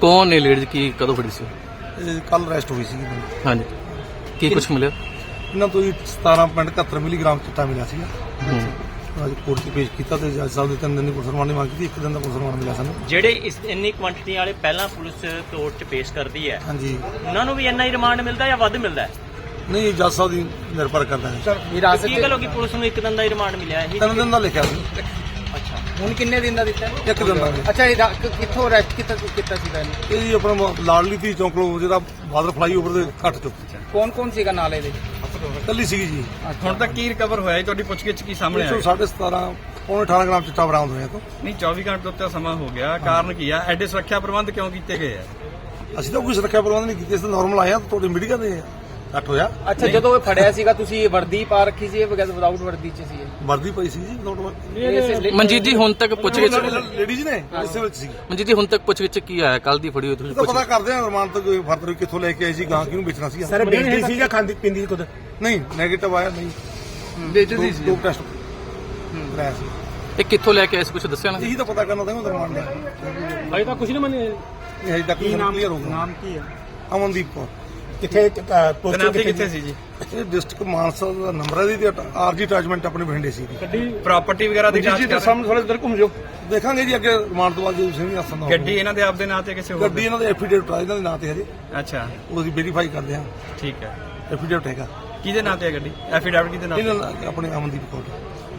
ਕੌਣ ਨੇ ਲੇਡੀਜ਼ ਕੀ ਕਦੋਂ ਫੜੀ ਸੀ? ਕੱਲ ਅਰੈਸਟ ਹੋਈ ਸੀ ਦੀ। ਹਾਂਜੀ। ਕੀ ਕੁਝ ਮਿਲਿਆ? ਇਹਨਾਂ ਤੋਂ ਜੀ 17.71 ਮਿਲੀਗ੍ਰਾਮ ਚਿੱਟਾ ਮਿਲਿਆ ਸੀਗਾ। ਅੱਜ ਕੋਰਟ 'ਚ ਪੇਸ਼ ਕੀਤਾ ਤੇ ਜੱਜ ਸਾਹਿਬ ਦੇ ਤਿੰਨ ਦਿਨ ਦੀ ਪੁਲਿਸ ਰਿਮਾਂਡ ਮੰਗੀ ਸੀ ਇੱਕ ਦਿਨ ਦਾ ਪੁਲਿਸ ਰਿਮਾਂਡ ਮਿਲਿਆ ਸਾਨੂੰ। ਜਿਹੜੇ ਇਸ ਇੰਨੀ ਕੁਆਂਟੀਟੀ ਵਾਲੇ ਪਹਿਲਾਂ ਪੁਲਿਸ ਕੋਰਟ 'ਚ ਪੇਸ਼ ਕਰਦੀ ਹੈ ਹਾਂਜੀ। ਉਹਨਾਂ ਨੂੰ ਵੀ ਇੰਨਾ ਹੀ ਰਿਮਾਂਡ ਮਿਲਦਾ ਜਾਂ ਵੱਧ ਮਿਲਦਾ? ਹੈ ਨਹੀਂ ਜੱਜ ਸਾਹਿਬ ਦੀ ਨਿਰਭਰ ਕਰਦਾ ਹੈ। ਕੀ ਗੱਲ ਹੋ ਗਈ? ਪੁਲਿਸ ਨੂੰ ਇੱਕ ਦਿਨ ਦਾ ਹੀ ਰਿਮਾਂਡ ਮਿਲਿਆ ਇਹ ਤਿੰਨ ਦਿਨ ਦਾ ਲਿਖਿਆ ਸੀ। ਹੁਣ ਕਿੰਨੇ ਦਿਨ ਦਾ ਦਿੱਤਾ? ਹੈ? ਇੱਕ ਦਿਨ ਦਾ। ਅੱਛਾ ਇਹ ਰਾ- ਕਿ- ਕਿੱਥੋਂ ਅਰੈਸਟ ਕੀਤਾ ਕੀਤਾ ਸੀਗਾ ਇਹਨੂੰ? ਇਹ ਜੀ ਆਪਣਾ ਮ- ਲਾਡਲੀ ਤੀ ਚੌਂਕ ਲੋ ਜਿਹੜਾ ਬਾਦਲ ਫਲਾਈਓਵਰ ਦੇ ਘੱਟ ਚੁੱਕ ਕੌਣ ਕੌਣ ਸੀਗਾ ਨਾਲ ਇਹਦੇ? ਕੱਲੀ ਸੀਗੀ ਜੀ। ਹੁਣ ਤੱਕ ਕੀ ਰਿਕਵਰ ਹੋਇਆ ਜੀ? ਤੁਹਾਡੀ ਪੁੱਛਗਿੱਛ ਕੀ ਸਾਹਮਣੇ ਆਇਆ 17.5 ਪੌਣੇ 18 ਗ੍ਰਾਮ ਚਿੱਟਾ ਬਰਾਮਦ ਹੋਇਆ ਤੋਂ। ਨਹੀਂ 24 ਘੰਟੇ ਤੋਂ ਉੱਤੇ ਸਮਾਂ ਹੋ ਗਿਆ। ਕਾਰਨ ਕੀ ਆ? ਐਡੇ ਸੁਰੱਖਿਆ ਪ੍ਰਬੰਧ ਕਿਉਂ ਕੀਤੇ ਗਏ ਆ? ਅਸੀਂ ਤਾਂ ਕੋਈ ਸੁਰੱਖਿਆ ਪ੍ਰਬੰਧ ਨਹੀਂ ਕੀਤੇ ਇਸ ਤਾਂ ਨਾਰਮਲ ਆਇਆ ਤੁਹਾਡੇ ਮੀਡੀਆ ਦੇ ਘੱਟ ਹੋਇਆ। ਅੱਛਾ ਜਦੋਂ ਇਹ ਫੜਿਆ ਸੀਗਾ ਤੁਸੀਂ ਵਰਦੀ ਪਾ ਰੱਖੀ ਸੀ ਇਹ ਬਗੈਰ ਵਿਦਆਊਟ ਵਰਦੀ ਚ ਸੀ ਇਹ? ਵਰਦੀ ਪਈ ਸੀ ਜੀ ਨੋਟ ਇਹ ਮਨਜੀਤ ਜੀ ਹੁਣ ਤੱਕ ਪੁੱਛਗਿੱਛ ਲੇਡੀਜ਼ ਨੇ ਇਸੇ ਵਿੱਚ ਸੀ ਮਨਜੀਤ ਜੀ ਹੁਣ ਤੱਕ ਪੁੱਛਗਿੱਛ ਕੀ ਆਇਆ? ਕੱਲ ਦੀ ਫੜੀ ਹੋਈ ਤੁਸੀਂ ਤਾਂ ਪਤਾ ਕਰਦੇ ਆ ਰਮਾਨ ਤੋਂ ਕੋਈ ਫਰਦਰ ਕਿੱਥੋਂ ਲੈ ਕੇ ਆਏ ਸੀ ਗਾਂ ਕਿਹਨੂੰ ਵੇਚਣਾ ਸੀ ਸਰ ਬੇਚਦੀ ਸੀ ਜਾਂ ਖਾਂਦੀ ਪਿੰਦੀ ਖੁਦ। ਨਹੀਂ 네ਗੇਟਿਵ ਆਇਆ ਨਹੀਂ। ਵੇਚਦੀ ਸੀ। ਦੋ ਟੈਸਟ ਕਰਾਇਆ ਸੀ। ਇਹ ਕਿੱਥੋਂ ਲੈ ਕੇ ਆਏ ਸੀ ਕੁਝ ਦੱਸਿਆ ਨਾ ਇਹੀ ਤਾਂ ਪਤਾ ਕਰਨਾ ਤਾਂ ਰਮਾਨ ਲਿਆ ਅਜੇ ਤਾਂ ਕੁਝ ਨਹੀਂ ਮੰਨੇ। ਇਹ ਹਜੇ ਤੱਕ ਕੀ ਨਾਮ ਕਲੀਅਰ ਹੋਊਗਾ ਨਾਮ ਕੀ ਹੈ? ਅਮਨਦੀਪ ਕੌਰ। ਕਿੱਥੇ ਤਨਾਤੀ ਕਿੱਥੇ ਸੀ ਜੀ? ਇਹ ਡਿਸਟ੍ਰਿਕਟ ਮਾਨਸਾ ਦਾ ਨੰਬਰ ਦੀ ਆਰਜੀ ਅਟੈਚਮੈਂਟ ਆਪਣੇ ਬਠਿੰਡੇ ਸੀ ਗੱਡੀ ਪ੍ਰਾਪਰਟੀ ਵਗੈਰਾ ਦੀ ਜਾਂਚ ਕਰ ਸਾਹਮਣੇ ਥੋੜੇ ਇਧਰ ਘੁੰਮ ਜਾਓ। ਦੇਖਾਂਗੇ ਜੀ ਅੱਗੇ ਰਮਾਨ ਤੋਂ ਬਾਅਦ ਜੇ ਤੁਸੀਂ ਵੀ ਆਸਨ ਦਾ ਗੱਡੀ ਇਹਨਾਂ ਦੇ ਆਪਦੇ ਨਾਂ ਤੇ ਕਿਸੇ ਹੋਰ ਗੱਡੀ ਇਹਨਾਂ ਦੇ ਐਫੀਡੇਵਿਟ ਆ ਇਹਨਾਂ ਦੇ ਨਾਂ ਤੇ ਹਜੇ ਅੱਛਾ। ਉਹ ਅਸੀਂ ਵੈਰੀਫਾਈ ਕਰਦੇ ਹਾਂ ਠੀਕ ਹੈ। ਐਫੀਡੇਵਿਟ ਹੈਗਾ। ਕਿਹਦੇ ਨਾਂ ਤੇ ਹੈ ਗੱਡੀ? ਐਫੀਡੈਵਿਟ ਕਿਹਦੇ ਨਾਂ ਤੇ? ਇਹਨਾਂ ਦਾ ਆਪਣੇ ਅਮਨਦੀਪ ਕੌਰ